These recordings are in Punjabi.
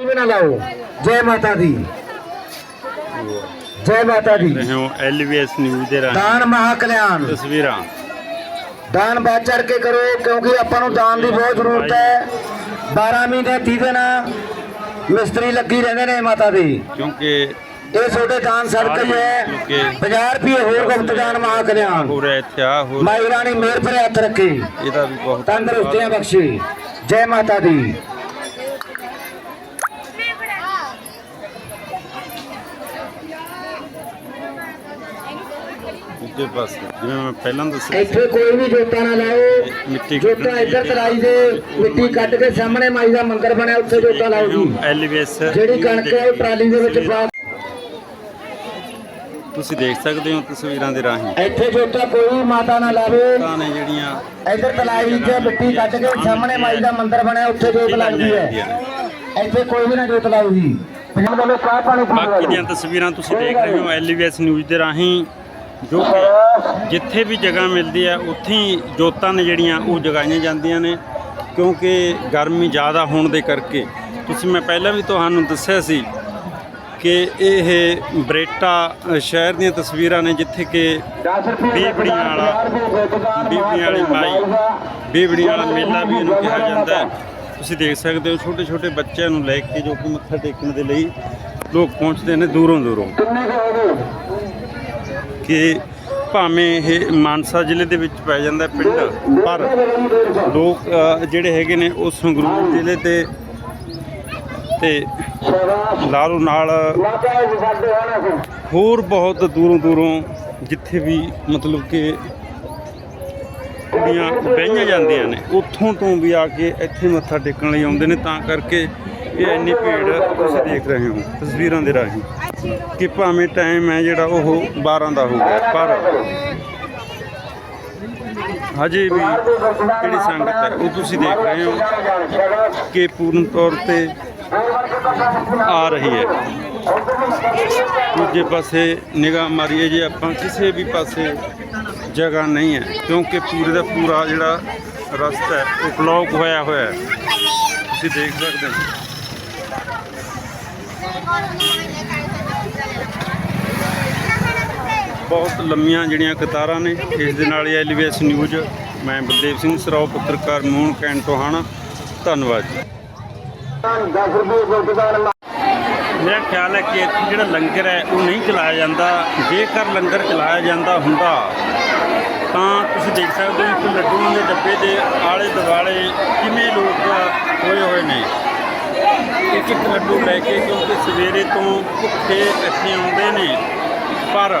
ਮਾਤਾ ਦੀ। ਜੈ ਮਾਤਾ ਦੀ। ਰਹੇ ਹੋ ਐਲਵੀਐਸ ਨਿਊਜ਼ ਦੇ ਰਾਹੀਂ। ਦਾਨ ਮਹਾ ਕਲਿਆਣ ਤਸਵੀਰਾਂ। ਦਾਨ ਚੜ ਕੇ ਕਰੋ ਕਿਉਂਕਿ ਆਪਾਂ ਨੂੰ ਦਾਨ ਦੀ ਬਹੁਤ ਜ਼ਰੂਰਤ ਹੈ। 12 ਮਹੀਨੇ 30 ਦਿਨ ਮਿਸਤਰੀ ਲੱਗੀ ਰਹਿੰਦੇ ਨੇ ਮਾਤਾ ਦੀ। ਕਿਉਂਕਿ ਇਹ ਛੋਟੇ ਦਾਨ ਸਦਕਾ ਹੀ ਹੈ। 50 ਰੁਪਏ ਹੋਰ ਗੁਪਤ ਦਾਨ ਮਹਾ ਕਲਿਆਣ ਹੋ ਰਿਹਾ ਇੱਥੇ ਆ ਹੋ ਮਾਈ ਰਾਣੀ ਮੇਰ ਭਰੇ ਹੱਥ ਰੱਖੇ। ਇਹਦਾ ਵੀ ਬਹੁਤ ਤੰਦਰੁਸਤੀਆਂ ਬਖਸ਼ੇ। ਜੈ ਮਾਤਾ ਦੀ। ਦੂਜੇ ਪਾਸੇ। ਜਿਵੇਂ ਮੈਂ ਪਹਿਲਾਂ ਦੱਸਿਆ ਇੱਥੇ ਕੋਈ ਵੀ ਜੋਤਾ ਨਾ ਲਾਓ। ਮਿੱਟੀ ਜੋਤਾ ਇੱਧਰ ਤਰਾਈ ਦੇ ਮਿੱਟੀ ਕੱਢ ਕੇ ਸਾਹਮਣੇ ਮਾਈ ਦਾ ਮੰਦਿਰ ਬਣਿਆ ਉੱਥੇ ਜੋਤਾ ਲਾਓ ਜੀ। ਐਲਵੀਐਸ ਜਿਹੜੀ ਕਣਕ ਹੈ ਉਹ ਟਰਾਲੀ ਦੇ ਵਿੱਚ ਪਾ ਤੁਸੀਂ ਦੇਖ ਸਕਦੇ ਹੋ ਤਸਵੀਰਾਂ ਦੇ ਰਾਹੀਂ। ਇੱਥੇ ਜੋਤਾ ਕੋਈ ਮਾਤਾ ਨਾ ਲਾਵੇ। ਤਾਂ ਨੇ ਜਿਹੜੀਆਂ ਇੱਧਰ ਤਲਾਈ 'ਚ ਮਿੱਟੀ ਕੱਢ ਕੇ ਸਾਹਮਣੇ ਮਾਈ ਦਾ ਮੰਦਿਰ ਬਣਿਆ ਉੱਥੇ ਜੋਤ ਲੱਗਦੀ ਹੈ। ਇੱਥੇ ਕੋਈ ਵੀ ਨਾ ਜੋਤ ਲਾਓ ਜੀ। ਬਾਕੀ ਦੀਆਂ ਤਸਵੀਰਾਂ ਤੁਸੀਂ ਦੇਖ ਰਹੇ ਹੋ ਐਲਵੀਐਸ ਨਿਊਜ਼ ਦੇ ਰਾਹੀਂ। ਜੋ ਕਿ ਜਿੱਥੇ ਵੀ ਜਗ੍ਹਾ ਮਿਲਦੀ ਹੈ, ਉੱਥੇ ਹੀ ਜੋਤਾਂ ਨੇ ਜਿਹੜੀਆਂ, ਉਹ ਜਗਾਈਆਂ ਜਾਂਦੀਆਂ ਨੇ, ਕਿਉਂਕਿ ਗਰਮੀ ਜ਼ਿਆਦਾ ਹੋਣ ਦੇ ਕਰਕੇ। ਤੁਸੀਂ, ਮੈਂ ਪਹਿਲਾਂ ਵੀ ਤੁਹਾਨੂੰ ਦੱਸਿਆ ਸੀ ਕਿ ਇਹ ਬਰੇਟਾ ਸ਼ਹਿਰ ਦੀਆਂ ਤਸਵੀਰਾਂ ਨੇ, ਜਿੱਥੇ ਕਿ 10 ਬੀਬੜੀਆਂ ਵਾਲਾ ਬੀਬੀਆਂ ਵਾਲੀ ਮਾਈ, ਬੀਬੜੀਆਂ ਵਾਲਾ ਮੇਲਾ ਵੀ ਇਹਨੂੰ ਕਿਹਾ ਜਾਂਦਾ ਹੈ। ਤੁਸੀਂ ਦੇਖ ਸਕਦੇ ਹੋ ਛੋਟੇ ਛੋਟੇ ਬੱਚਿਆਂ ਨੂੰ ਲੈ ਕੇ ਜੋ ਕਿ ਮੱਥਾ ਟੇਕਣ ਦੇ ਲਈ ਲੋਕ ਪਹੁੰਚਦੇ ਨੇ ਦੂਰੋਂ ਦੂਰੋਂ ਕਿ ਭਾਵੇਂ ਇਹ ਮਾਨਸਾ ਜ਼ਿਲ੍ਹੇ ਦੇ ਵਿੱਚ ਪੈ ਜਾਂਦਾ ਪਿੰਡ, ਪਰ ਲੋਕ ਜਿਹੜੇ ਹੈਗੇ ਨੇ ਉਹ ਸੰਗਰੂਰ ਜ਼ਿਲ੍ਹੇ ਤੇ ਤੇ ਲਾਲੂ ਨਾਲ ਹੋਰ ਬਹੁਤ ਦੂਰੋਂ ਦੂਰੋਂ ਜਿੱਥੇ ਵੀ ਮਤਲਬ ਕਿ ਕੁੜੀਆਂ ਬਹਿਆਂ ਜਾਂਦੀਆਂ ਨੇ, ਉੱਥੋਂ ਤੋਂ ਵੀ ਆ ਕੇ ਇੱਥੇ ਮੱਥਾ ਟੇਕਣ ਲਈ ਆਉਂਦੇ ਨੇ, ਤਾਂ ਕਰਕੇ ਇਹ ਇੰਨੀ ਭੀੜ ਤੁਸੀਂ ਦੇਖ ਰਹੇ ਹੋ, ਤਸਵੀਰਾਂ ਦੇ ਰਾਹੀਂ। ਕਿ ਭਾਵੇਂ ਟਾਈਮ ਹੈ ਜਿਹੜਾ ਉਹ 12 ਦਾ ਹੋ ਗਿਆ, ਪਰ ਹਜੇ ਵੀ ਜਿਹੜੀ ਸੰਗਤ ਹੈ, ਉਹ ਤੁਸੀਂ ਦੇਖ ਰਹੇ ਹੋ ਕਿ ਪੂਰਨ ਤੌਰ ਤੇ ਆ ਰਹੀ ਹੈ। ਦੂਜੇ ਪਾਸੇ ਨਿਗਾਹ ਮਾਰੀਏ ਜੇ ਆਪਾਂ, ਕਿਸੇ ਵੀ ਪਾਸੇ ਜਗ੍ਹਾ ਨਹੀਂ ਹੈ, ਕਿਉਂਕਿ ਪੂਰੇ ਦਾ ਪੂਰਾ ਜਿਹੜਾ ਰਸਤਾ ਹੈ, ਉਹ ਬਲੌਕ ਹੋਇਆ ਹੋਇਆ ਹੈ। ਤੁਸੀਂ ਦੇਖ ਸਕਦੇ ਹੋ। ਬਹੁਤ ਲੰਮੀਆਂ ਜਿਹੜੀਆਂ ਕਤਾਰਾਂ ਨੇ ਇਸ ਦੇ ਨਾਲ ਹੀ ਐਲੀਵੇਸ ਨਿਊਜ਼। ਮੈਂ ਬਲਦੇਵ ਸਿੰਘ ਸਰਾਓ, ਪੱਤਰਕਾਰ ਮੋਹਨ ਕੈਂਟ ਟੋਹਾਣਾ। ਧੰਨਵਾਦ। ਜੀ ਮੇਰਾ ਖਿਆਲ ਹੈ ਕਿ ਇੱਥੇ ਜਿਹੜਾ ਲੰਗਰ ਹੈ, ਉਹ ਨਹੀਂ ਚਲਾਇਆ ਜਾਂਦਾ। ਜੇਕਰ ਲੰਗਰ ਚਲਾਇਆ ਜਾਂਦਾ ਹੁੰਦਾ, ਤਾਂ ਤੁਸੀਂ ਦੇਖ ਸਕਦੇ ਹੋ ਕਿ ਲੱਡੂਆਂ ਦੇ ਡੱਬੇ ਦੇ ਆਲੇ ਦੁਆਲੇ ਕਿਵੇਂ ਲੋਕ ਹੋਏ ਹੋਏ ਨੇ। ਇੱਕ ਇੱਕ ਲੱਡੂ ਲੈ ਕੇ ਕਿਉਂਕਿ ਸਵੇਰੇ ਤੋਂ ਭੁੱਖੇ ਇੱਥੇ ਆਉਂਦੇ ਨੇ। ਪਰ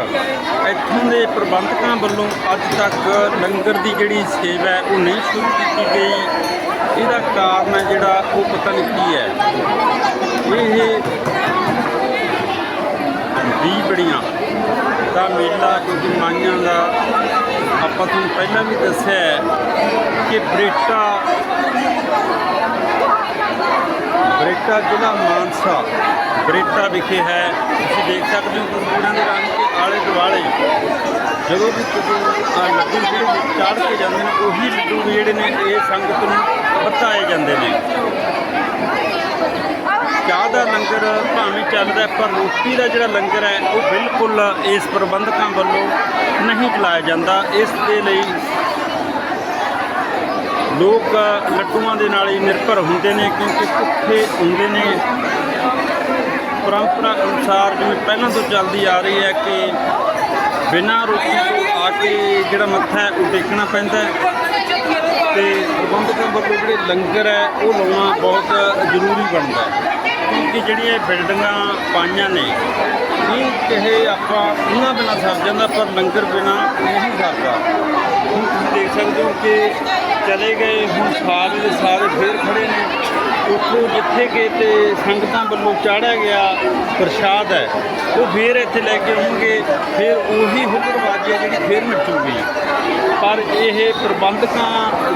ਇੱਥੋਂ ਦੇ ਪ੍ਰਬੰਧਕਾਂ ਵੱਲੋਂ ਅੱਜ ਤੱਕ ਲੰਗਰ ਦੀ ਜਿਹੜੀ ਸੇਵਾ ਹੈ, ਉਹ ਨਹੀਂ ਸ਼ੁਰੂ ਕੀਤੀ ਗਈ। ਇਹਦਾ ਕਾਰਨ ਹੈ ਜਿਹੜਾ ਉਹ ਪਤਾ ਨਹੀਂ ਕੀ ਹੈ। ਇਹ ਵੀ ਬੜੀਆਂ ਦਾ ਮੇਲਾ ਕਿਉਂਕਿ ਮਾਈਆਂ ਦਾ ਆਪਾਂ ਤੁਹਾਨੂੰ ਪਹਿਲਾਂ ਵੀ ਦੱਸਿਆ ਕਿ ਬ੍ਰਿਟਾ ਬਰੇਟਾ ਜ਼ਿਲ੍ਹਾ ਮਾਨਸਾ। ਬਰੇਟਾ ਵਿਖੇ ਹੈ। ਤੁਸੀਂ ਦੇਖ ਸਕਦੇ ਹੋ ਤਸਵੀਰਾਂ ਦੇ ਰੰਗ ਦੇ ਆਲੇ ਦੁਆਲੇ। ਜਦੋਂ ਵੀ ਕਦੇ ਲੱਡੂ ਜਿਹੜੇ ਚਾੜ ਕੇ ਜਾਂਦੇ ਨੇ, ਉਹੀ ਲੱਡੂ ਵੀ ਜਿਹੜੇ ਨੇ, ਇਹ ਸੰਗਤ ਨੂੰ ਵਰਤਾਏ ਜਾਂਦੇ ਨੇ। ਚਾਹ ਦਾ ਲੰਗਰ ਭਾਵੇਂ ਚੱਲਦਾ ਪਰ ਰੋਟੀ ਦਾ ਜਿਹੜਾ ਲੰਗਰ ਹੈ, ਉਹ ਬਿਲਕੁਲ ਇਸ ਪ੍ਰਬੰਧਕਾਂ ਵੱਲੋਂ ਨਹੀਂ ਚਲਾਇਆ ਜਾਂਦਾ। ਇਸ ਦੇ ਲਈ ਲੋਕ ਲੱਡੂਆਂ ਦੇ ਨਾਲ ਹੀ ਨਿਰਭਰ ਹੁੰਦੇ ਨੇ ਕਿਉਂਕਿ ਭੁੱਖੇ ਹੁੰਦੇ ਨੇ। ਪਰੰਪਰਾ ਅਨੁਸਾਰ ਜਿਵੇਂ ਪਹਿਲਾਂ ਤੋਂ ਚੱਲਦੀ ਆ ਰਹੀ ਹੈ ਕਿ ਬਿਨਾਂ ਰੋਟੀ ਤੋਂ ਆ ਕੇ ਜਿਹੜਾ ਮੱਥਾ ਹੈ ਉਹ ਟੇਕਣਾ ਪੈਂਦਾ ਹੈ। ਤੇ ਪ੍ਰਬੰਧਕਾਂ ਵੱਲੋਂ ਜਿਹੜੇ ਲੰਗਰ ਹੈ, ਉਹ ਲਾਉਣਾ ਬਹੁਤ ਜ਼ਰੂਰੀ ਬਣਦਾ ਹੈ। ਕਿਉਂਕਿ ਜਿਹੜੀਆਂ ਇਹ ਬਿਲਡਿੰਗਾਂ ਪਾਈਆਂ ਨੇ, ਇਹ ਕਹੇ ਆਪਾਂ ਉਹਨਾਂ ਬਿਨਾਂ ਸਰ ਜਾਂਦਾ, ਪਰ ਲੰਗਰ ਬਿਨਾਂ ਨਹੀਂ ਸਰਦਾ। ਹੁਣ ਤੁਸੀਂ ਦੇਖ ਸਕਦੇ ਹੋ ਕਿ ਚਲੇ ਗਏ, ਹੁਣ ਸਾਰੇ ਦੇ ਸਾਰੇ ਫੇਰ ਖੜੇ ਨੇ। ਉੱਥੋਂ ਜਿੱਥੇ ਕਿ ਤੇ ਸੰਗਤਾਂ ਵੱਲੋਂ ਚਾੜਿਆ ਗਿਆ ਪ੍ਰਸ਼ਾਦ ਹੈ, ਉਹ ਫੇਰ ਇੱਥੇ ਲੈ ਕੇ ਆਉਣਗੇ। ਫਿਰ ਉਹੀ ਹੁਕਮਬਾਜ਼ੀ ਹੈ ਜਿਹੜੀ ਫੇਰ ਮਚੂਗੀ ਪਰ ਇਹ ਪ੍ਰਬੰਧਕਾਂ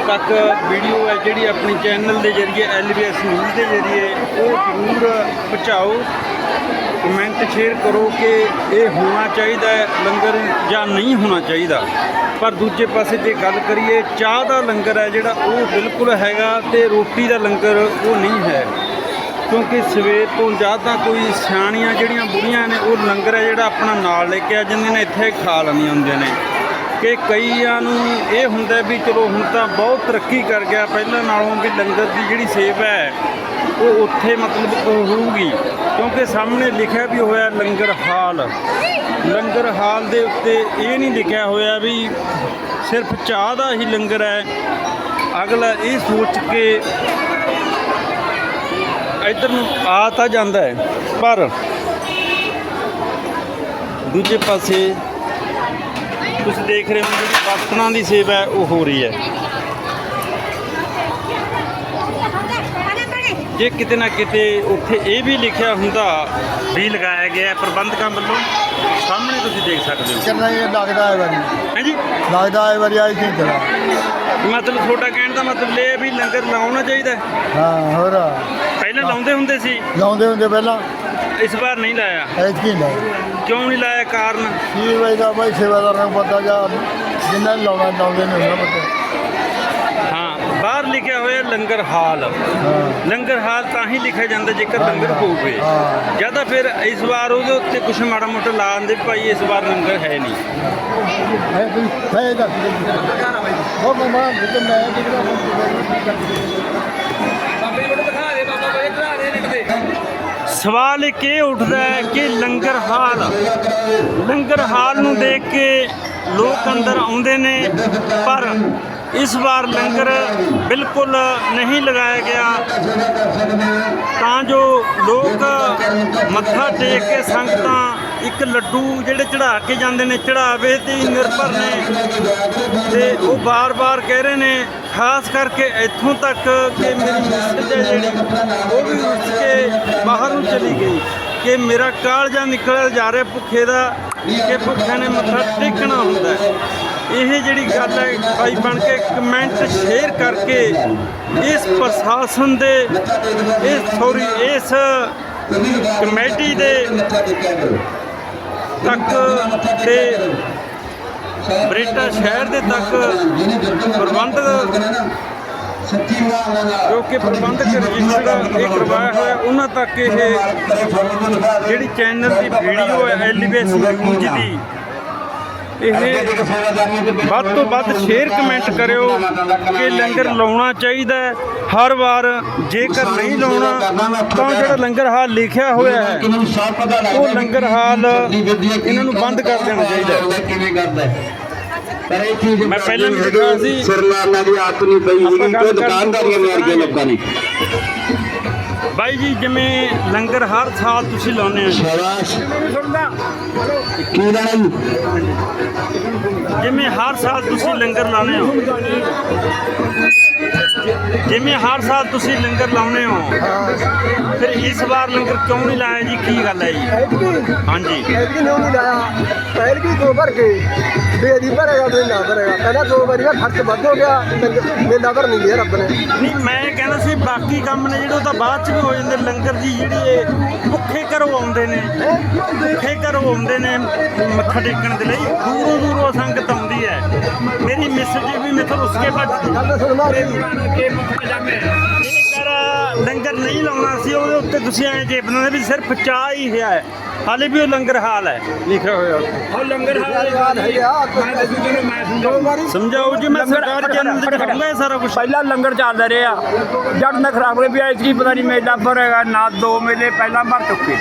ਤੱਕ ਵੀਡੀਓ ਹੈ ਜਿਹੜੀ ਆਪਣੀ ਚੈਨਲ ਦੇ ਜ਼ਰੀਏ ਐਲਬੀਐਸ ਨਿਊਜ਼ ਦੇ ਜ਼ਰੀਏ, ਉਹ ਜ਼ਰੂਰ ਪਹੁੰਚਾਓ। ਕਮੈਂਟ ਸ਼ੇਅਰ ਕਰੋ ਕਿ ਇਹ ਹੋਣਾ ਚਾਹੀਦਾ ਹੈ ਲੰਗਰ ਜਾਂ ਨਹੀਂ ਹੋਣਾ ਚਾਹੀਦਾ। ਪਰ ਦੂਜੇ ਪਾਸੇ ਜੇ ਗੱਲ ਕਰੀਏ, ਚਾਹ ਦਾ ਲੰਗਰ ਹੈ ਜਿਹੜਾ ਉਹ ਬਿਲਕੁਲ ਹੈਗਾ ਤੇ ਰੋਟੀ ਦਾ ਲੰਗਰ ਉਹ ਨਹੀਂ ਹੈ। ਕਿਉਂਕਿ ਸਵੇਰ ਤੋਂ ਜਾਂ ਤਾਂ ਕੋਈ ਸਿਆਣੀਆਂ ਜਿਹੜੀਆਂ ਬੁੜੀਆਂ ਨੇ, ਉਹ ਲੰਗਰ ਹੈ ਜਿਹੜਾ ਆਪਣਾ ਨਾਲ ਲੈ ਕੇ ਆ ਜਾਂਦੇ ਨੇ, ਇੱਥੇ ਖਾ ਲੈਂਦੀਆਂ ਹੁੰਦੀਆਂ ਨੇ। ਕਿ ਕਈਆਂ ਨੂੰ ਇਹ ਹੁੰਦਾ ਵੀ ਚਲੋ ਹੁਣ ਤਾਂ ਬਹੁਤ ਤਰੱਕੀ ਕਰ ਗਿਆ, ਪਹਿਲਾਂ ਨਾਲੋਂ ਵੀ ਲੰਗਰ ਦੀ ਜਿਹੜੀ ਸੇਵਾ ਹੈ, ਉਹ ਉੱਥੇ ਮਤਲਬ ਹੋਊਗੀ। ਕਿਉਂਕਿ ਸਾਹਮਣੇ ਲਿਖਿਆ ਵੀ ਹੋਇਆ ਲੰਗਰ ਹਾਲ। ਲੰਗਰ ਹਾਲ ਦੇ ਉੱਤੇ ਇਹ ਨਹੀਂ ਲਿਖਿਆ ਹੋਇਆ ਵੀ ਸਿਰਫ ਚਾਹ ਦਾ ਹੀ ਲੰਗਰ ਹੈ। ਅਗਲਾ ਇਹ ਸੋਚ ਕੇ ਇੱਧਰ ਨੂੰ ਆ ਤਾਂ ਜਾਂਦਾ ਹੈ, ਪਰ ਦੂਜੇ ਪਾਸੇ ਤੁਸੀਂ ਦੇਖ ਰਹੇ ਹੋ ਜਿਹੜੀ ਬਰਤਨਾਂ ਦੀ ਸੇਵਾ ਹੈ, ਉਹ ਹੋ ਰਹੀ ਹੈ। ਜੇ ਕਿਤੇ ਨਾ ਕਿਤੇ ਉੱਥੇ ਇਹ ਵੀ ਲਿਖਿਆ ਹੁੰਦਾ ਵੀ ਲਗਾਇਆ ਗਿਆ ਹੈ ਪ੍ਰਬੰਧਕਾਂ ਵੱਲੋਂ ਸਾਹਮਣੇ ਤੁਸੀਂ ਦੇਖ ਸਕਦੇ ਹੋ। ਚੱਲਣਾ ਇਹ ਲੱਗਦਾ ਹੈ ਵਾਰੀ। ਹਾਂਜੀ? ਲੱਗਦਾ ਹੈ ਵਾਰੀ ਆਈ ਨਹੀਂ ਚਲਾ। ਮਤਲਬ ਤੁਹਾਡਾ ਕਹਿਣ ਦਾ ਮਤਲਬ ਇਹ ਹੈ ਵੀ ਲੰਗਰ ਲਾਉਣਾ ਚਾਹੀਦਾ ਹੈ। ਹਾਂ ਹੋਰ। ਪਹਿਲਾਂ ਲਾਉਂਦੇ ਹੁੰਦੇ ਸੀ? ਲਾਉਂਦੇ ਹੁੰਦੇ ਪਹਿਲਾਂ। ਇਸ ਵਾਰ ਨਹੀਂ ਲਾਇਆ। ਐਤਕੀ ਨਾ ਕਿਉਂ ਨਹੀਂ ਲਾਇਆ ਕਾਰਨ? ਕੀ ਵਜਦਾ ਬਾਈ ਸੇਵਾਦਾਰਾਂ ਨੂੰ ਪਤਾ ਜਾਂ ਜਿੰਨਾਂ ਲਾਉਣਾ ਲਾਉਂਦੇ ਨੇ ਉਹਨਾਂ ਪਤਾ ਹਾਂ ਬਾਹਰ ਲਿਖਿਆ ਹੋਇਆ ਲੰਗਰ ਹਾਲ। ਲੰਗਰ ਹਾਲ ਤਾਂ ਹੀ ਲਿਖਿਆ ਜਾਂਦਾ ਜੇਕਰ ਲੰਗਰ ਹੋਵੇ। ਜਾਂ ਤਾਂ ਫਿਰ ਇਸ ਵਾਰ ਉਹਦੇ ਉੱਤੇ ਕੁਝ ਮਾੜਾ ਮੋਟਾ ਲਾ ਦਿੰਦੇ ਭਾਈ ਇਸ ਵਾਰ ਲੰਗਰ ਹੈ ਨਹੀਂ। ਹੈ ਕੋਈ ਹੈ ਦਾ ਉਹ ਮਮਾ ਜਿੱਦ ਮੈਂ ਜਿਹੜਾ ਸਵਾਲ ਇੱਕ ਇਹ ਉੱਠਦਾ ਹੈ ਕਿ ਲੰਗਰ ਹਾਲ ਲੰਗਰ ਹਾਲ ਨੂੰ ਦੇਖ ਕੇ ਲੋਕ ਅੰਦਰ ਆਉਂਦੇ ਨੇ ਪਰ ਇਸ ਵਾਰ ਲੰਗਰ ਬਿਲਕੁਲ ਨਹੀਂ ਲਗਾਇਆ ਗਿਆ। ਤਾਂ ਜੋ ਲੋਕ ਮੱਥਾ ਟੇਕ ਕੇ ਸੰਗਤਾਂ ਇੱਕ ਲੱਡੂ ਜਿਹੜੇ ਚੜਾ ਕੇ ਜਾਂਦੇ ਨੇ ਚੜਾਵੇ ਤੇ ਨਿਰਭਰ ਨੇ। ਤੇ ਉਹ ਬਾਰ-ਬਾਰ ਕਹਿ ਰਹੇ ਨੇ, ਖਾਸ ਕਰਕੇ ਇੱਥੋਂ ਤੱਕ ਕਿ ਮੇਰੀ ਮੈਸੇਜ ਜਿਹੜੀ, ਉਹ ਵੀ ਉੱਠ ਕੇ ਬਾਹਰ ਨੂੰ ਚਲੀ ਗਈ ਕਿ ਮੇਰਾ ਕਾਲਜਾ ਨਿਕਲ ਜਾ ਰਿਹਾ ਭੁੱਖੇ ਦਾ, ਕਿ ਭੁੱਖੇ ਨੇ ਮੱਥਾ ਟੇਕਣਾ ਹੁੰਦਾ ਇਹ ਜਿਹੜੀ ਗੱਲ ਹੈ ਭਾਈ ਬਣ ਕੇ ਕਮੈਂਟ ਸ਼ੇਅਰ ਕਰਕੇ ਇਸ ਪ੍ਰਸ਼ਾਸਨ ਦੇ, ਇਸ ਸੌਰੀ ਇਸ ਕਮੇਟੀ ਦੇ ਤੱਕ ਤੇ ਬਰੇਟਾ ਸ਼ਹਿਰ ਦੇ ਤੱਕ ਪ੍ਰਬੰਧ ਜੋ ਕਿ ਪ੍ਰਬੰਧਕ ਰਜਿਸਟਰ ਇਹ ਕਰਵਾਇਆ ਹੋਇਆ, ਉਹਨਾਂ ਤੱਕ ਇਹ ਜਿਹੜੀ ਚੈਨਲ ਦੀ ਵੀਡੀਓ ਹੈ ਐਲੀਵੇਸ਼ਨ ਦੀ ਇਹ ਵੱਧ ਤੋਂ ਵੱਧ ਸ਼ੇਅਰ ਕਮੈਂਟ ਕਰਿਓ ਕਿ ਲੰਗਰ ਲਾਉਣਾ ਚਾਹੀਦਾ ਹੈ। ਹਰ ਵਾਰ ਜੇਕਰ ਨਹੀਂ ਲਾਉਣਾ ਤਾਂ ਜਿਹੜਾ ਲੰਗਰ ਹਾਲ ਲਿਖਿਆ ਹੋਇਆ ਹੈ ਉਹ ਲੰਗਰ ਹਾਲ ਇਹਨਾਂ ਨੂੰ ਬੰਦ ਕਰ ਦੇਣਾ ਚਾਹੀਦਾ ਹੈ। ਮੈਂ ਪਹਿਲਾਂ ਵੀ ਦਿਖਾਇਆ ਸੀ। ਸਰਲਾਨਾ ਦੀ ਆਦਤ ਨਹੀਂ ਪਈ ਹੈਗੀ ਕਰ- ਦੁਕਾਨਦਾਰੀਆਂ ਮਾਰੀਆਂ ਲੋਕਾਂ ਨੇ ਬਾਈ ਜੀ ਜਿਵੇਂ ਲੰਗਰ ਹਰ ਸਾਲ ਤੁਸੀਂ ਲਾਉਂਦੇ ਹੋ ਸ਼ਾਬਾਸ਼। ਕੀ ਲੈਣਾ ਜੀ ਜਿਵੇਂ ਹਰ ਸਾਲ ਤੁਸੀਂ ਲੰਗਰ ਲਾਉਂਦੇ ਹੋ। ਜਿਵੇਂ ਹਰ ਸਾਲ ਤੁਸੀਂ ਲੰਗਰ ਲਾਉਂਦੇ ਹੋ। ਫਿਰ ਇਸ ਵਾਰ ਲੰਗਰ ਕਿਉਂ ਨਹੀਂ ਲਾਇਆ ਜੀ? ਕੀ ਗੱਲ ਹੈ ਜੀ? ਹਾਂਜੀ। ਐਤਕੀ ਨਹੀਂ ਲਾਇਆ? ਪਹਿਲ ਕੀ ਦੋ ਭਰ ਕੇ ਬੇਦੀ ਭਰੇਗਾ ਤੇ ਨਾ ਭਰੇਗਾ। ਪਹਿਲਾਂ ਦੋ ਵਾਰੀ ਦਾ ਖਰਚ ਵੱਧ ਹੋ ਗਿਆ। ਲੰਗਰ- ਮੇਲਾ ਭਰ ਨਹੀਂ ਲਿਆ ਰੱਬ ਨੇ। ਨਹੀਂ ਮੈਂ ਕਹਿੰਦਾ ਸੀ ਬਾਕੀ ਕੰਮ ਨੇ ਜਿਹੜੇ ਉਹ ਤਾਂ ਬਾਅਦ ਚ ਵੀ ਹੋ ਜਾਂਦੇ। ਲੰਗਰ ਜੀ ਜਿਹੜੀ ਇਹ ਭੁੱਖੇ ਘਰੋਂ ਆਉਂਦੇ ਨੇ। ਭੁੱਖੇ ਘਰੋਂ ਆਉਂਦੇ ਨੇ ਮੱਥਾ ਟੇਕਣ ਦੇ ਲਈ। ਦੂਰੋਂ ਦੂਰੋਂ ਸੰਗਤ ਆਉਂਦੀ ਹੈ। ਮੇਰੀ ਮੈਸੇਜ ਵੀ ਮੇਥੋਂ ਉਸ ਕੇ ਬਾਅਦ ਗੱਲ ਸੁਣ ਮਾਰੀ ਜੇਕਰ ਲੰਗਰ ਨਹੀਂ ਲਾਉਣਾ ਸੀ ਉਹਦੇ ਉੱਤੇ ਤੁਸੀਂ ਐਂ ਜੇ ਬਣਾਉਂਦੇ ਵੀ ਸਿਰਫ ਚਾਹ ਹੀ ਹੈ। ਹਾਲੇ ਵੀ ਉਹ ਲੰਗਰ ਹਾਲ ਹੈ। ਲਿਖਿਆ ਹੋਇਆ। ਉਹ ਲੰਗਰ ਯਾਦ ਹੈ ਯਾਰ। ਦੋ ਵਾਰੀ ਸਮਝਾਓ ਜੀ ਮੈਂ ਸਰਕਾਰ ਚੈਨਲ ਤੇ ਦਿਖਾਉਂਗਾ ਇਹ ਸਾਰਾ ਕੁਝ ਪਹਿਲਾਂ ਲੰਗਰ ਚੱਲਦੇ ਰਹੇ। ਆ ਜਦ ਨਾ ਖਰਾਬ ਹੋਏ ਵੀ ਐਤਕੀ ਪਤਾ ਨਹੀਂ ਮੇਲਾ ਭਰੇਗਾ ਨਾ ਦੋ ਮੇਲੇ ਪਹਿਲਾਂ ਭਰ ਚੁੱਕੇ।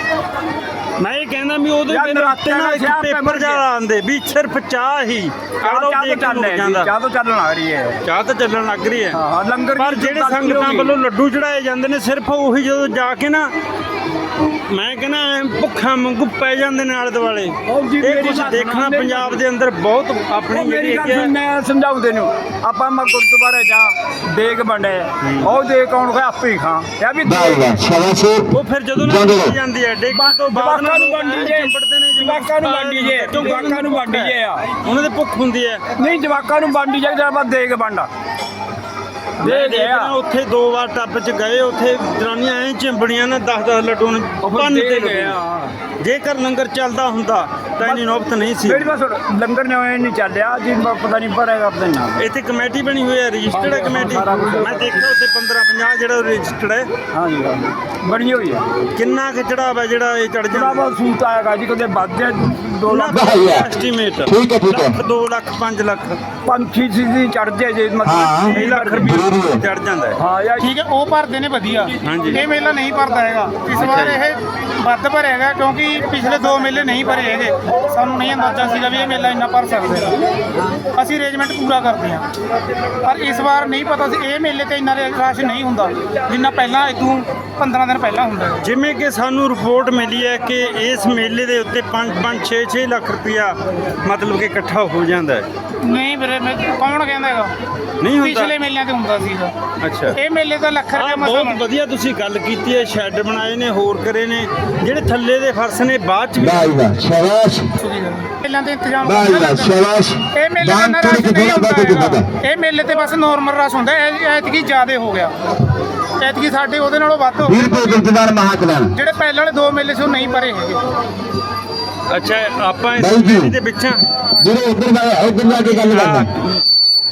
ਮੈਂ ਇਹ ਕਹਿੰਦਾ ਵੀ ਉਹਦੇ ਯਾਰ ਮੇਰੇ ਉੱਤੇ ਨਾ ਇੱਕ ਪੇਪਰ ਪੇਪਰ ਆਂਦੇ ਵੀ ਸਿਰਫ ਚਾਹ ਹੀ। ਚਾਹ ਆੜੋ ਚਾਹ ਦੇਖ ਤਾਂ ਕੇ ਚੱਲ ਰੁਕ ਜਾਂਦਾ। ਚਾਹ ਤਾਂ ਚੱਲਣ ਲੱਗ ਰਹੀ ਹੈ। ਚਾਹ ਤਾਂ ਚੱਲਣ ਲੱਗ ਰਹੀ ਹੈ। ਹਾਂ ਲੰਗਰ ਪਰ ਦੀ ਜਿਹੜੇ ਸੰਗਤਾਂ। ਵੱਲੋਂ ਲੱਡੂ ਚੜਾਏ ਜਾਂਦੇ ਨੇ ਸਿਰਫ ਉਹੀ ਜਦੋਂ ਜਾ ਕੇ ਨਾ ਮੈਂ ਕਹਿੰਦਾ ਐਂ ਭੁੱਖਾ ਵਾਂਗੂ ਪੈ ਜਾਂਦੇ ਨੇ ਆਲੇ ਦੁਆਲੇ। ਜੀ, ਇਹ ਮੇਰੀ ਕੁਝ ਗੱਲ ਦੇਖਣਾ ਪੰਜਾਬ ਦੇ ਅੰਦਰ ਬਹੁਤ ਆਪਣੀ ਉਹ ਜਿਹੜੀ ਮੇਰੀ ਗੱਲ ਹੈਗੀ ਸੁਣ, ਹੈ ਮੈਂ ਸਮਝਾਉ ਤੈਨੂੰ ਆਪਾਂ ਮੈਂ ਗੁਰਦੁਆਰੇ ਜਾ ਦੇਗ ਵੰਡੇ ਉਹ ਦੇਗ ਕੌਣ ਖਾ ਆਪੇ ਹੀ ਖਾਂ। ਇਹ ਵੀ ਉਹ ਫਿਰ ਜਦੋਂ ਨਾ ਜਾਂਦੇ ਵੰਡੀ ਰਹੋ। ਜਾਂਦੀ ਹੈ ਡੇਗਾਂ ਤੋਂ ਬਾਅਦ ਜਵਾਕਾਂ ਨੂੰ ਵੰਡੀ ਜੇ। ਚਿੰਬੜਦੇ ਨੇ ਜਿਵੇਂ ਜਵਾਕਾਂ ਨੂੰ ਵੰਡੀ ਜੇ। ਜਵਾਕਾਂ ਨੂੰ ਵੰਡੀ ਜੇ ਆ। ਉਹਨਾਂ ਦੇ ਭੁੱਖ ਹੁੰਦੀ ਹੈ। ਨਹੀਂ ਜਵਾਕਾਂ ਨੂੰ ਵੰਡੀ ਜੇ ਜਦ ਆਪਾਂ ਦੇਗ ਵੰਡਾ। ਮੈਂ ਦੇਗ ਦੇਖਦਾ ਆ ਉੱਥੇ ਦੋ ਵਾਰ ਟੱਪ ਚ ਗਏ ਉੱਥੇ ਜਨਾਨੀਆਂ ਐਂ ਚਿੰਬੜੀਆਂ ਨੇ 10 10 ਲੱਡੂ ਨੂੰ ਉਹ ਫਿਰ ਪੰਨ ਤੇ। ਆ। ਜੇਕਰ ਲੰਗਰ ਚੱਲਦਾ ਹੁੰਦਾ ਤਾਂ ਇੰਨੀ ਨੌਬਤ ਨਹੀਂ ਸੀ। ਜਿਹੜੀ ਬਸ ਲੰਗਰ ਨੇ ਹੋਏ ਨਹੀਂ ਚੱਲਿਆ ਜੀ ਪਤਾ ਨਹੀਂ ਭਰੇਗਾ ਪਤਾ ਨਹੀਂ ਨਾ। ਇੱਥੇ ਕਮੇਟੀ ਬਣੀ ਹੋਈ ਹੈ ਰਜਿਸਟਰਡ ਹੈ ਕਮੇਟੀ। ਮੈਂ ਦੇਖਿਆ ਉੱਥੇ 15 50 ਜਿਹੜਾ ਰਜਿਸਟਰਡ ਹੈ। ਹਾਂਜੀ ਹਾਂ। ਬਣੀ ਹੋਈ ਹੈ। ਕਿੰਨਾ ਕੁ ਚੜਾਵਾ ਜਿਹੜਾ ਇਹ ਚੜ ਥੋੜਾ ਜਾਂਦਾ ਬਹੁਤ ਸੂਤ ਆਏਗਾ ਜੀ ਕਦੇ ਵੱਧ ਜਾਏ 2 ਲੱਖ। ਐਸਟੀਮੇਟ ਠੀਕ ਹੈ, ਠੀਕ ਹੈ। 2 ਲੱਖ 5 ਲੱਖ। ਪੰਛੀ ਸੀ ਚੜ ਜਾਏ ਜੇ ਹਾਂ। ਮਤਲਬ 2 ਲੱਖ ਰੁਪਏ ਚੜ ਜਾਂਦਾ ਹੈ। ਹਾਂ ਯਾਰ। ਠੀਕ ਹੈ ਉਹ ਭਰਦੇ ਨੇ ਵਧੀਆ। ਹਾਂਜੀ। ਇਹ ਮੇਲਾ ਨਹੀਂ ਭਰਦਾ ਹੈਗਾ। ਇਸ ਵਾਰ ਇਹ ਵੱਧ ਭਰਿਆ ਹੈਗਾ ਕਿਉਂਕਿ ਪਿਛਲੇ ਦੋ ਮੇਲੇ ਨਹੀਂ ਭਰੇ ਹੈਗੇ। ਸਾਨੂੰ ਨਹੀਂ ਅੰਦਾਜ਼ਾ ਸੀਗਾ ਵੀ ਇਹ ਮੇਲਾ ਇੰਨਾ ਭਰ ਸਕਦਾ ਹੈ। ਅਸੀਂ ਅਰੇਂਜਮੈਂਟ ਪੂਰਾ ਕਰਦੇ ਹਾਂ ਪਰ ਇਸ ਵਾਰ ਨਹੀਂ ਪਤਾ ਸੀ ਇਹ ਮੇਲੇ ਤੇ ਇੰਨਾ ਰਸ਼ ਨਹੀਂ ਹੁੰਦਾ ਜਿੰਨਾ ਪਹਿਲਾਂ ਇਦੋਂ 15 ਦਿਨ ਪਹਿਲਾਂ ਹੁੰਦਾ ਹੈ ਜਿਵੇਂ ਕਿ ਸਾਨੂੰ ਰਿਪੋਰਟ ਮਿਲੀ ਹੈ ਕਿ ਇਸ ਮੇਲੇ ਦੇ ਉੱਤੇ 5 5 6 6 ਲੱਖ ਰੁਪਇਆ ਮਤਲਬ ਕਿ ਇਕੱਠਾ ਹੋ ਜਾਂਦਾ ਹੈ। ਨਹੀਂ ਵੀਰੇ ਮੈਂ ਕੌਣ ਕਹਿੰਦਾ ਹੈਗਾ? ਨਹੀਂ ਹੁੰਦਾ। ਪਿਛਲੇ ਮੇਲਿਆਂ ਤੇ ਹੁੰਦਾ ਸੀਗਾ। ਅੱਛਾ। ਇਹ ਮੇਲੇ ਤਾਂ ਲੱਖ ਰੁਪਏ ਮਸਾਂ ਬਹੁਤ ਵਧੀਆ ਤੁਸੀਂ ਗੱਲ ਕੀਤੀ ਹੈ ਸ਼ੈੱਡ ਬਣਾਏ ਨੇ ਹੋਰ ਕਰੇ ਨੇ ਜਿਹੜੇ ਥੱਲੇ ਦੇ ਫਰਸ਼ ਨੇ ਬਾਅਦ ਚ ਵੀ ਵਾਹ ਵਾਹ ਸ਼ਾਬਾਸ਼। ਮੇਲਿਆਂ ਤੇ ਇੰਤਜ਼ਾਮ ਵਾਹ ਕਰਨਾ ਵਾਹ ਲੱਗਦਾ। ਸ਼ਾਬਾਸ਼ ਇਹ ਮੇਲੇ ਦਾ ਦਾਨ ਰਸ਼ ਨਹੀਂ ਥੋੜਾ ਹੁੰਦਾ ਵੱਧ ਹੈਗਾ। ਦਿੱਤਾ ਇਹ ਮੇਲੇ ਤੇ ਬਸ ਨੋਰਮਲ ਰਸ਼ ਹੁੰਦਾ ਹੈ ਇਹ ਐਤਕੀ ਜ਼ਿਆਦੇ ਹੋ ਗਿਆ ਐਤਕੀ ਸਾਡੇ ਉਹਦੇ ਨਾਲੋਂ ਵੱਧ ਹੋ 20 ਗਿਆ ਰੁਪਏ ਗੁਰਦੁਆਰਾ ਮਹਾਕਲਾਨ ਜਿਹੜੇ ਪਹਿਲਾਂ ਵਾਲੇ ਦੋ ਮੇਲੇ ਸੀ ਉਹ ਨਹੀਂ ਭਰੇ ਹੈਗੇ ਅੱਛਾ ਆਪਾਂ ਇਸ ਬਾਈ ਜੀ। ਦੇ ਵਿੱਚ ਹਾਂ। ਜਿਹੜੇ ਉੱਧਰ ਦਾ ਉੱਧਰ ਜਾ ਕੇ ਗੱਲ ਕਰਦਾ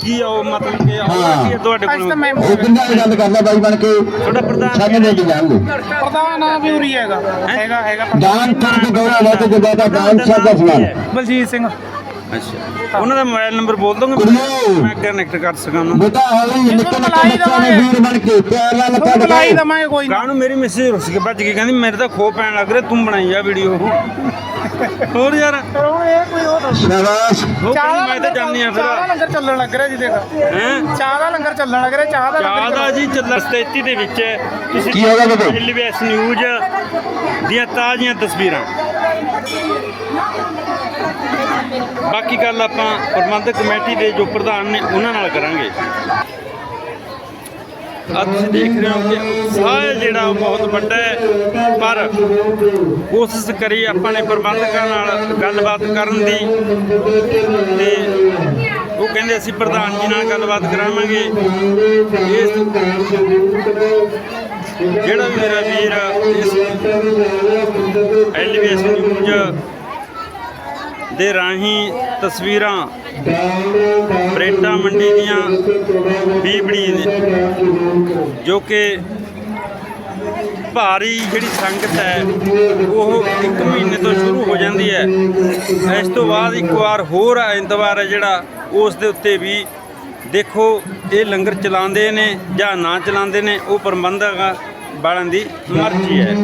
ਕੀ ਆ ਉਹ ਮਤਲਬ ਕਿ ਹਾਂ। ਆਹ ਕੀ ਆ ਤੁਹਾਡੇ ਅੱਜ ਤਾਂ ਕੋਲ ਮੈਂ ਉੱਧਰ ਜਾ ਕੇ ਗੱਲ ਕਰਦਾ ਬਾਈ ਬਣ ਕੇ? ਤੁਹਾਡਾ ਪ੍ਰਧਾਨ ਸਾਡੇ ਦੇ ਕੇ ਜਾਣਗੇ। ਪ੍ਰਧਾਨ ਆ ਵੀ ਉਰੀ ਹੈਗਾ ਹੈਗਾ ਹੈਗਾ ਪ੍ਰਧਾਨ। ਦਾਨ ਥੋੜੀ ਤੋਂ ਗੌਰਾ ਲੈ ਕੇ ਜ਼ਿਆਦਾ ਦਾ ਦਾਨ ਸਾਹਿਬ ਦਾ ਸਮਾਨ ਬਲਜੀਤ ਸਿੰਘ। ਅੱਛਾ। ਉਹਨਾਂ ਦਾ ਮੋਬਾਈਲ ਨੰਬਰ ਬੋਲ ਦੋਗੇ। ਮੈਂ ਕਨੈਕਟ ਕਰ ਸਕਾਂ ਉਹਨਾਂ ਨੂੰ। ਬੇਟਾ ਹੌਲੀ ਨਿੱਕੇ ਨਿੱਕੇ ਮਲਾਈ ਬੱਚਿਆਂ ਨੇ। ਵੀਰ ਬਣ ਕੇ ਪਿਆਰ ਨਾਲ ਲੱਤਾਂ ਬੁਲਾਈ ਦਵਾਂਗੇ ਕੋਈ ਨਾ। ਨੂੰ ਮੇਰੀ ਮੈਸੇਜ ਰੁੱਸ ਕੇ ਭੱਜ ਕੇ ਕਹਿੰਦੀ ਮੇਰੇ ਤਾਂ ਖੋ ਪੈਣ ਲੱਗ ਰਿਹਾ ਤੂੰ ਬਣਾਈ ਆ ਵੀਡੀਓ ਹੋਰ ਯਾਰ। ਪਰ ਹੁਣ ਇਹ ਕੋਈ ਦੱਸ। ਸ਼ਾਬਾਸ਼। ਚਾਹ ਮੈਂ ਤਾਂ ਜਾਣੀ ਆ ਚਾਹ ਦਾ ਫਿਰ ਲੰਗਰ ਚੱਲਣ ਲੱਗ ਰਿਹਾ ਜੀ ਦੇਖ। ਹੈ? ਚਾਹ ਦਾ ਲੰਗਰ ਚੱਲਣ ਲੱਗ ਰਿਹਾ ਚਾਹ ਦਾ ਚਾਹ ਦਾ ਜੀ ਚੱਲਣ ਸਥਿਤੀ ਦੇ ਵਿੱਚ ਤੁਸੀਂ ਕੀ ਹੋਗਾ ਬੇਟੇ? ਐਲਬੀਐਸ ਨਿਊਜ਼ ਦੀਆਂ ਤਾਜ਼ੀਆਂ ਤਸਵੀਰਾਂ। ਬਾਕੀ ਗੱਲ ਆਪਾਂ ਪ੍ਰਬੰਧਕ ਕਮੇਟੀ ਦੇ ਜੋ ਪ੍ਰਧਾਨ ਨੇ ਉਹਨਾਂ ਨਾਲ ਕਰਾਂਗੇ। ਅੱਜ ਤੁਸੀਂ ਦੇਖ ਰਹੇ ਹੋ ਕਿ ਉਤਸ਼ਾਹ ਜਿਹੜਾ ਉਹ ਬਹੁਤ ਵੱਡਾ ਹੈ, ਪਰ ਕੋਸ਼ਿਸ਼ ਕਰੀ ਆਪਾਂ ਨੇ ਪ੍ਰਬੰਧਕਾਂ ਨਾਲ ਗੱਲਬਾਤ ਕਰਨ ਦੀ। ਤੇ ਉਹ ਕਹਿੰਦੇ ਅਸੀਂ ਪ੍ਰਧਾਨ ਜੀ ਨਾਲ ਗੱਲਬਾਤ ਕਰਾਵਾਂਗੇ। ਇਸ ਜਿਹੜਾ ਮੇਰਾ ਵੀਰ ਇਸ ਐਲਵੀਐਸ ਨਿਊਜ਼ ਦੇ ਰਾਹੀਂ ਤਸਵੀਰਾਂ ਬਰੇਟਾ ਮੰਡੀ ਦੀਆਂ ਬੀਬੜੀ ਨੇ, ਜੋ ਕਿ ਭਾਰੀ ਜਿਹੜੀ ਸੰਗਤ ਹੈ, ਉਹ ਇੱਕ ਮਹੀਨੇ ਤੋਂ ਸ਼ੁਰੂ ਹੋ ਜਾਂਦੀ ਹੈ। ਇਸ ਤੋਂ ਬਾਅਦ ਇੱਕ ਵਾਰ ਹੋਰ ਐਤਵਾਰ ਹੈ ਜਿਹੜਾ, ਉਸ ਦੇ ਉੱਤੇ ਵੀ ਦੇਖੋ, ਇਹ ਲੰਗਰ ਚਲਾਉਂਦੇ ਨੇ ਜਾਂ ਨਾ ਚਲਾਉਂਦੇ ਨੇ, ਉਹ ਪ੍ਰਬੰਧਕ ਵਾਲਿਆਂ ਦੀ ਮਰਜ਼ੀ ਹੈ।